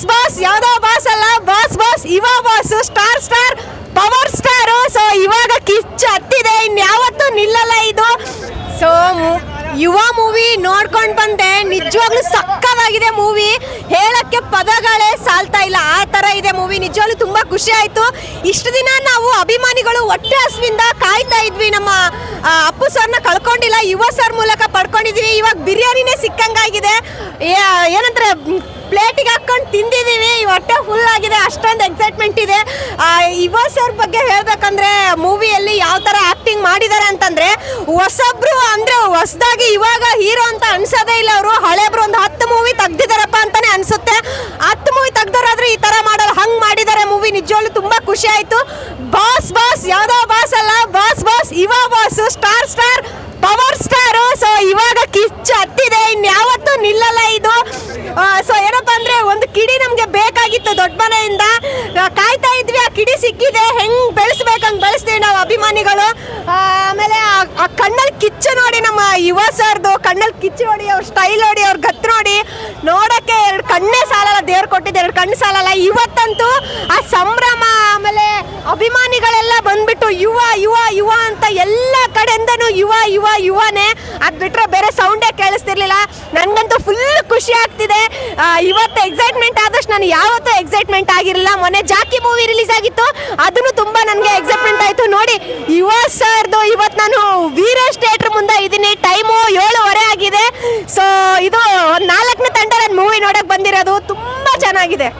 Boss boss, ಯಾವ್ದೋ boss ಅಲ್ಲ. Boss boss, ಇವ boss, star star, power star. So ಇವಾಗ ಕಿಚ್ಚ ಹತ್ತಿದೆ. ಇನ್ಯಾವತ್ತೂ ನಿಲ್ಲಲ್ಲ ಇದು. ಸೊ ಯುವ ಮೂವಿ ನೋಡ್ಕೊಂಡು ಬಂದೆ ನಿಜವಾಗ್ಲೂ ಸಕ್ಕದಾಗಿದೆ ಮೂವಿ. ಹೇಳಕ್ಕೆ ಪದಗಳೇ ಸಾಲ್ತಾ ಇಲ್ಲ. ಆ ಥರ ಇದೆ ಮೂವಿ. ನಿಜವಾಗ್ಲೂ ತುಂಬಾ ಖುಷಿ ಆಯಿತು. ಇಷ್ಟು ದಿನ ನಾವು ಅಭಿಮಾನಿಗಳು ಹೊಟ್ಟೆ ಹಸುವಿಂದ ಕಾಯ್ತಾ ಇದ್ವಿ. ನಮ್ಮ ಅಪ್ಪು ಸರ್ನ ಕಳ್ಕೊಂಡಿಲ್ಲ. ಯುವ ಸರ್ ಮೂಲಕ ಪಡ್ಕೊಂಡಿದ್ವಿ. ಇವಾಗ ಬಿರಿಯಾನಿನೇ ಸಿಕ್ಕಂಗಾಗಿದೆ. ಏನಂದ್ರೆ ಪ್ಲೇಟಿಗೆ ಹಾಕೊಂಡು ತಿಂದಿದ್ದೀವಿ. ಹೊಟ್ಟೆ ಫುಲ್ ಆಗಿದೆ. ಅಷ್ಟೊಂದು ಎಕ್ಸೈಟ್ಮೆಂಟ್ ಇದೆ. ಯುವ ಸರ್ ಬಗ್ಗೆ ಹೇಳ್ಬೇಕಂದ್ರೆ ಮೂವಿಯಲ್ಲಿ ಯಾವ ಥರ ಆಕ್ಟಿಂಗ್ ಮಾಡಿದ್ದಾರೆ ಅಂತಂದ್ರೆ ಹೊಸಬ್ರು ಅಂದ್ರೆ ಹೊಸದಾಗಿ ಇವಾಗ ಹೀರೋ ಅಂತ ಅನ್ಸೋದೇ ಇಲ್ಲ ಅವರು. ಹಳೆಬ್ರು ಒಂದು ಹತ್ತು ಮೂವಿ ತೆಗ್ದಿದಾರಪ್ಪ ಅಂತಾನೆ ಅನ್ಸುತ್ತೆ. ಹತ್ತು ಮೂವಿ ತೆಗ್ದಾರಾದ್ರೆ ಈ ತರ ಮಾಡಲ್ಲ ಹಂಗ್ ಮಾಡಿದ್ದಾರೆ ಮೂವಿ. ನಿಜವಾಗ್ಲೂ ತುಂಬಾ ಖುಷಿ ಆಯಿತು. ಬಾಸ್ ಬಾಸ್, ಯಾವುದೋ ಬಾಸ್ ಅಲ್ಲ. ಬಾಸ್ ಬಾಸ್ ಇವ boss, star star, power star. So ಇವಾಗ ಕಿಚ್ಚ ಹತ್ತಿದೆ ಇನ್ಯಾವತ್ತೂ ನಿಲ್ಲಲ್ಲ ಇದು ಸೊ ಏನಪ್ಪಾ ಅಂದ್ರೆ ಒಂದು ಕಿಡಿ ನಮ್ಗೆ ಬೇಕಾಗಿತ್ತು ದೊಡ್ಡ ಮನೆಯಿಂದ ಆ, ಕಾಯ್ತಾ ಇದ್ವಿ ಆ ಕಿಡಿ ಸಿಕ್ಕಿದೆ, ಹೆಂಗ್ ಬೆಳೆಸ್ಬೇಕಂಗ್ ಬೆಳೆಸ್ತೀವಿ ನಾವು ಅಭಿಮಾನಿಗಳು. ಆಮೇಲೆ ಆ- ಕಣ್ಣಲ್ಲಿ ಕಿಚ್ಚು ನೋಡಿ ನಮ್ಮ ಯುವ ಸರ್ದು, ಕಣ್ಣಲ್ಲಿ ಕಿಚ್ಚು ನೋಡಿ ಅವ್ರ ಸ್ಟೈಲ್ ನೋಡಿ, ಅವ್ರ ಗತ್ತು ನೋಡಿ. ನೋಡಕ್ಕೆ ಎರಡು ಕಣ್ಣೇ ಸಾಲಲ್ಲ, ದೇವ್ರು ಕೊಟ್ಟಿದ್ದೆ ಎರಡು ಕಣ್ಣು ಸಾಲಲ್ಲ. ಇವತ್ತಂತೂ ಆ ಸಂಭ್ರಮ, ಆಮೇಲೆ ಅಭಿಮಾನಿಗಳೆಲ್ಲ ಬಂದ್ಬಿಟ್ಟು ಯುವ ಯುವ ಯುವ ಅಂತ ಎಲ್ಲ ಕಡೆಯಿಂದನೂ ಯುವ ಯುವ, ಯುವನೇ. ಅದ್ ಬಿಟ್ರೆ ಬೇರೆ ಸೌಂಡೇ ಕೇಳಿಸ್ತಿರ್ಲಿಲ್ಲ. ಖುಷಿ ಆಗ್ತಿದೆ. ಇವತ್ತು ಎಕ್ಸೈಟ್ಮೆಂಟ್ ಆದಷ್ಟು ನಾನು ಯಾವತ್ತೂ ಎಕ್ಸೈಟ್ಮೆಂಟ್ ಆಗಿರಲಿಲ್ಲ. ಮೊನ್ನೆ ಜಾಕಿ ಮೂವಿ ರಿಲೀಸ್ ಆಗಿತ್ತು. ಅದನ್ನು ತುಂಬಾ ನನಗೆ ಎಕ್ಸೈಟ್ಮೆಂಟ್ ಆಯಿತು. ನೋಡಿ, ಯುವ ಸರ್ದು ಇವತ್ತು ನಾನು ವೀರೇಶ್ ಥಿಯೇಟರ್ ಮುಂದೆ ಇದ್ದೀನಿ. ಟೈಮು ಏಳುವರೆ ಆಗಿದೆ. ಸೊ ಇದು ನಾಲ್ಕನೇ ತಂಡ ನಾನು ಮೂವಿ ನೋಡೋಕೆ ಬಂದಿರೋದು. ತುಂಬ ಚೆನ್ನಾಗಿದೆ.